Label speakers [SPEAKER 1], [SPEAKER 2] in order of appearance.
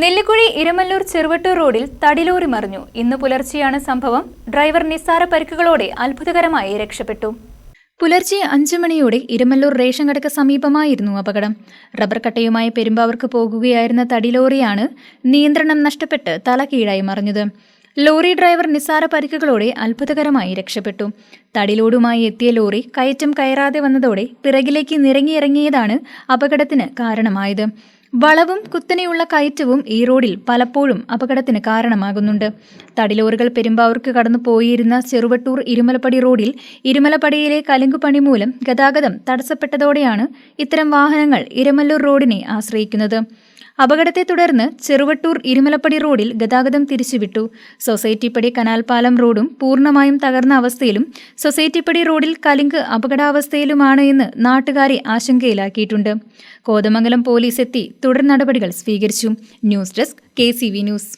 [SPEAKER 1] നെല്ലിക്കുഴി ഇരമല്ലൂർ ചെറുവട്ടൂർ റോഡിൽ തടിലോറി മറിഞ്ഞു. ഇന്ന് പുലർച്ചെയാണ് സംഭവം. ഡ്രൈവർ നിസ്സാര പരിക്കുകളോടെ അത്ഭുതകരമായി രക്ഷപ്പെട്ടു. പുലർച്ചെ അഞ്ചു മണിയോടെ ഇരമല്ലൂർ റേഷൻ കടക്ക് സമീപമായിരുന്നു അപകടം. റബ്ബർ കട്ടയുമായി പെരുമ്പാവർക്ക് പോകുകയായിരുന്ന തടിലോറിയാണ് നിയന്ത്രണം നഷ്ടപ്പെട്ട് തല കീഴായി മറിഞ്ഞത്. ലോറി ഡ്രൈവർ നിസ്സാര പരിക്കുകളോടെ അത്ഭുതകരമായി രക്ഷപ്പെട്ടു. തടിലോടുമായി എത്തിയ ലോറി കയറ്റം കയറാതെ വന്നതോടെ പിറകിലേക്ക് നിറങ്ങിയിറങ്ങിയതാണ് അപകടത്തിന് കാരണമായത്. വളവും കുത്തനെയുള്ള കയറ്റവും ഈ റോഡിൽ പലപ്പോഴും അപകടത്തിന് കാരണമാകുന്നുണ്ട്. തടിലോറുകൾ പെരുമ്പാവൂർക്ക് കടന്നു പോയിരുന്ന ചെറുവട്ടൂർ ഇരുമലപ്പടി റോഡിൽ ഇരുമലപ്പടിയിലെ കലുങ്കുപണി മൂലം ഗതാഗതം തടസ്സപ്പെട്ടതോടെയാണ് ഇത്തരം വാഹനങ്ങൾ ഇരമല്ലൂർ റോഡിനെ ആശ്രയിക്കുന്നത്. അപകടത്തെ തുടർന്ന് ചെറുവട്ടൂർ ഇരുമലപ്പടി റോഡിൽ ഗതാഗതം തിരിച്ചുവിട്ടു. സൊസൈറ്റിപ്പടി കനാൽപാലം റോഡും പൂർണമായും തകർന്ന അവസ്ഥയിലും സൊസൈറ്റിപ്പടി റോഡിൽ കലിങ്ക് അപകടാവസ്ഥയിലുമാണ് എന്ന് നാട്ടുകാരെ ആശങ്കയിലാക്കിയിട്ടുണ്ട്. കോതമംഗലം പോലീസ് എത്തി തുടർ നടപടികൾ സ്വീകരിച്ചു. News desk K news.